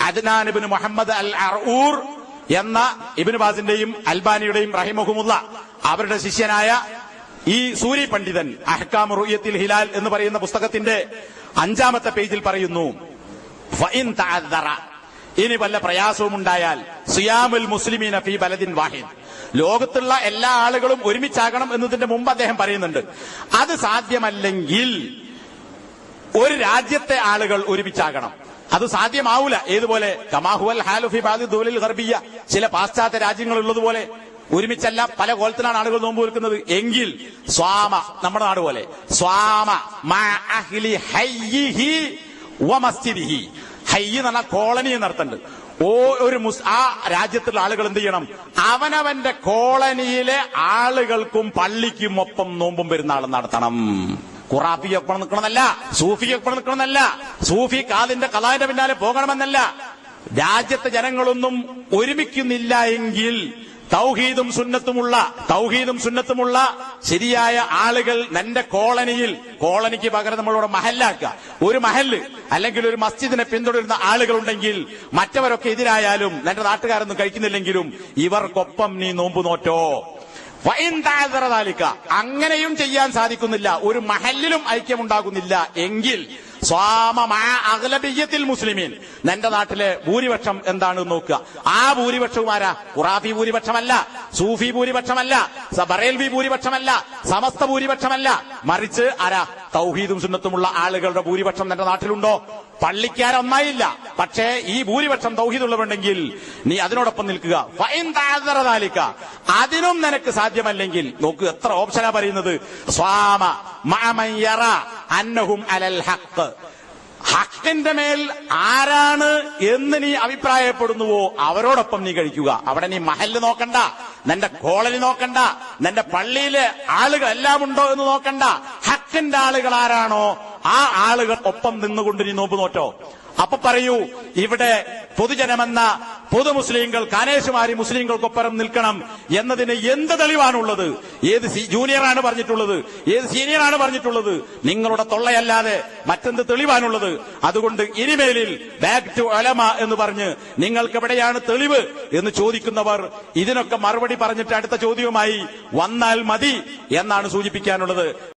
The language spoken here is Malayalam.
അദ്നാൻ മുഹമ്മദ് അൽ അർഊർ എന്ന ഇബിന് ബാസിന്റെയും അൽബാനിയുടെയും റഹിമഹുമുള്ള അവരുടെ ശിഷ്യനായ ഈ സൂരി പണ്ഡിതൻ അഹ്കാം റുയത്തിൽ ഹിലാൽ എന്ന് പറയുന്ന പുസ്തകത്തിന്റെ അഞ്ചാമത്തെ പേജിൽ പറയുന്നു ഇനി വല്ല പ്രയാസവും ഉണ്ടായാൽ സിയാമുൽ മുസ്ലിമീന ഫി ബലദിൻ വാഹിദ്. ലോകത്തുള്ള എല്ലാ ആളുകളും ഒരുമിച്ചാകണം എന്നതിന്റെ മുമ്പ് അദ്ദേഹം പറയുന്നുണ്ട്. അത് സാധ്യമല്ലെങ്കിൽ ഒരു രാജ്യത്തെ ആളുകൾ ഒരുമിച്ചാകണം. അത് സാധ്യമാവൂല. ഏതുപോലെ? കമാഹുവൽ ഹാലുഫി ബാദി ദൂലിൽ ഗർബിയ ചില പാശ്ചാത്യ രാജ്യങ്ങളുള്ളതുപോലെ ഒരുമിച്ചല്ല പല കോലത്തിലാണ് ആളുകൾ നോമ്പ് വെക്കുന്നത് എങ്കിൽ സ്വാമ നമ്മുടെ നാട് പോലെ. സ്വാമ മസ്ജിദിഹി. എന്ന് പറഞ്ഞാൽ കോളനി എന്നർത്ഥമുണ്ട്. ഓ ഒരു മുസ് ആ രാജ്യത്തുള്ള ആളുകൾ എന്ത് ചെയ്യണം? അവനവന്റെ കോളനിയിലെ ആളുകൾക്കും പള്ളിക്കും ഒപ്പം നോമ്പും പെരുന്നാളും നടത്തണം. ഖുറാഫിക്ക് ഒപ്പം നിൽക്കണമെന്നല്ല സൂഫി നിൽക്കണമെന്നല്ല സൂഫി കാതിന്റെ കലാന്റെ പിന്നാലെ പോകണമെന്നല്ല. രാജ്യത്തെ ജനങ്ങളൊന്നും ഒരുമിക്കുന്നില്ല എങ്കിൽ തൗഹീദും സുന്നത്തുമുള്ള തൗഹീദും സുന്നത്തുമുള്ള ശരിയായ ആളുകൾ നിന്റെ കോളനിയിൽ കോളനിക്ക് പകരം നമ്മളിവിടെ മഹല്ലാക്കുക. ഒരു മഹല്ല് അല്ലെങ്കിൽ ഒരു മസ്ജിദിനെ പിന്തുടരുന്ന ആളുകളുണ്ടെങ്കിൽ മറ്റവരൊക്കെ എതിരായാലും നിന്റെ നാട്ടുകാരൊന്നും കഴിക്കുന്നില്ലെങ്കിലും ഇവർക്കൊപ്പം നീ നോമ്പു നോറ്റോ അങ്ങനെയും ചെയ്യാൻ സാധിക്കുന്നില്ല. ഒരു മഹലിലും ഐക്യമുണ്ടാകുന്നില്ല. എങ്കിൽ സ്വാമമാ അഖലബിയ്യത്തിൽ മുസ്ലിമീൻ. നിന്റെ നാട്ടിലെ ഭൂരിപക്ഷം എന്താണ് നോക്കുക. ആ ഭൂരിപക്ഷവും ആരാ ഖുറാഫി ഭൂരിപക്ഷമല്ല സൂഫി ഭൂരിപക്ഷമല്ല ബറേൽവി ഭൂരിപക്ഷമല്ല സമസ്ത ഭൂരിപക്ഷമല്ല. മറിച്ച് ആരാ? തൗഹീദും സുന്നത്തുമുള്ള ആളുകളുടെ ഭൂരിപക്ഷം നിന്റെ നാട്ടിലുണ്ടോ? പള്ളിക്കാരൊന്നായില്ല പക്ഷേ ഈ ഭൂരിപക്ഷം തൗഹീദുള്ളവരുണ്ടെങ്കിൽ നീ അതിനോടൊപ്പം നിൽക്കുക. താഴ്തറതാലിക്ക അതിനും നിനക്ക് സാധ്യമല്ലെങ്കിൽ നോക്ക് എത്ര ഓപ്ഷനാ പറയുന്നത്? സ്വാമ മഅമയ്യറ അന്നഹും അലൽ ഹക്ക് ഹക്കിന്റെ മേൽ ആരാണ് എന്ന് നീ അഭിപ്രായപ്പെടുന്നുവോ അവരോടൊപ്പം നീ കഴിക്കുക. അവിടെ നീ മഹൽ നോക്കണ്ട നിന്റെ കോളനി നോക്കണ്ട നിന്റെ പള്ളിയിലെ ആളുകൾ എല്ലാം ഉണ്ടോ എന്ന് നോക്കണ്ട. ഹക്കിന്റെ ആളുകൾ ആരാണോ ആ ആളുകൾ ഒപ്പം നിന്നുകൊണ്ട് നീ നോമ്പ് നോറ്റോ? അപ്പൊ പറയൂ ഇവിടെ പൊതുജനമെന്ന പൊതു മുസ്ലിങ്ങൾ കാനേശുമാരി നിൽക്കണം എന്നതിന് എന്ത് തെളിവാണുള്ളത്? ഏത് ജൂനിയറാണ് പറഞ്ഞിട്ടുള്ളത്? ഏത് സീനിയറാണ് പറഞ്ഞിട്ടുള്ളത്? നിങ്ങളുടെ തൊള്ളയല്ലാതെ മറ്റെന്ത് തെളിവാണുള്ളത്? അതുകൊണ്ട് ഇനിമേലിൽ ബാക്ക് ടു അലമ എന്ന് പറഞ്ഞ് നിങ്ങൾക്ക് എവിടെയാണ് തെളിവ് എന്ന് ചോദിക്കുന്നവർ ഇതിനൊക്കെ മറുപടി പറഞ്ഞിട്ട് അടുത്ത ചോദ്യവുമായി വന്നാൽ മതി എന്നാണ് സൂചിപ്പിക്കാനുള്ളത്.